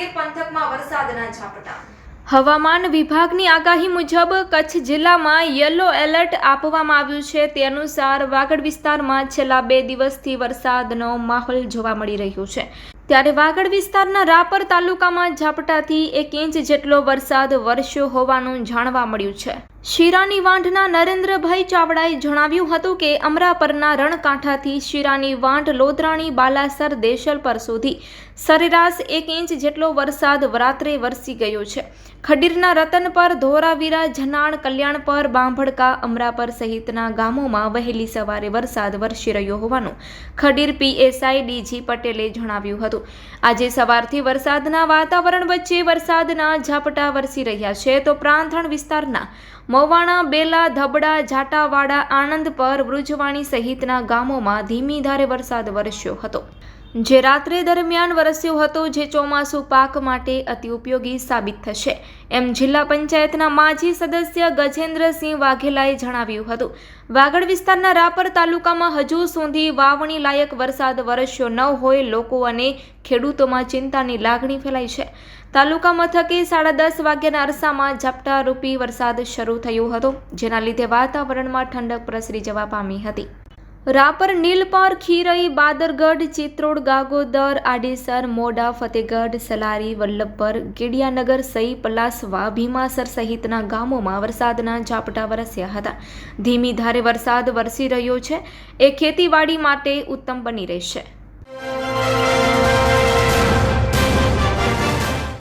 માંડવીએ પંથકમાં વરસાદના ઝાપટા. હવામાન વિભાગની આગાહી મુજબ કચ્છ જિલ્લામાં યલો એલર્ટ આપવામાં આવ્યું છે. તે અનુસાર વાગડ વિસ્તારમાં છેલ્લા બે દિવસથી વરસાદનો માહોલ જોવા મળી રહ્યો છે. ત્યારે વાગડ વિસ્તારના રાપર તાલુકામાં ઝાપટાથી એક ઇંચ જેટલો વરસાદ વરસ્યો હોવાનું જાણવા મળ્યું છે. શિરાની વાંઢના નરેન્દ્રભાઈ ચાવડાએ જણાવ્યું હતું કે અમરાપરના રણકાંઠાથી શિરાની વાંઢ લોધરાણી બાલાસર દેશલપર સુધી સરેરાશ એક ઇંચ જેટલો વરસાદ રાત્રે વરસી ગયો છે. ખડીરના રતનપર ધોરાવીરા જનાણ કલ્યાણપર બાંભડકા અમરાપર સહિતના ગામોમાં વહેલી સવારે વરસાદ વરસી રહ્યો હોવાનું ખડીર પીએસઆઈ ડીજી પટેલે જણાવ્યું હતું. આજે સવારથી વરસાદના વાતાવરણ વચ્ચે વરસાદના ઝાપટા વરસી રહ્યા છે તો પ્રાંથણ વિસ્તારના મવાણા બેલા ધબડા જાટાવાડા આણંદ પર વૃજવાણી સહિતના ગામોમાં ધીમી ધારે વરસાદ વરસ્યો હતો. જે રાત્રે દરમિયાન વરસ્યો હતો જે ચોમાસુ પાક માટે અતિ ઉપયોગી સાબિત થશે. એમ જિલ્લા પંચાયતના માજી સદસ્ય ગજેન્દ્રસિંહ વાઘેલાએ જણાવ્યું હતું. વાગડ વિસ્તારના રાપર તાલુકામાં હજુ સુધી વાવણી લાયક વરસાદ વરસ્યો ન હોય લોકો અને ખેડૂતોમાં ચિંતાની લાગણી ફેલાઈ છે. તાલુકા મથકે સાડા દસ વાગ્યાના અરસામાં ઝાપટા રૂપી વરસાદ શરૂ થયો હતો, જેના લીધે વાતાવરણમાં ઠંડક પ્રસરી જવા પામી હતી. રાપર નીલપર ખીરઈ બાદરગઢ, ચિત્રોડ ગાગોદર, આડેસર, મોડા, ફતેગઢ, સલારી, વલ્લભપર, ગેડિયાનગર, સઈ પલાસવા ભીમાસર સહિતના ગામોમાં વરસાદના ઝાપટા વરસ્યા હતા. ધીમી ધારે વરસાદ વરસી રહ્યો છે. એ ખેતીવાડી માટે ઉત્તમ બની રહેશે.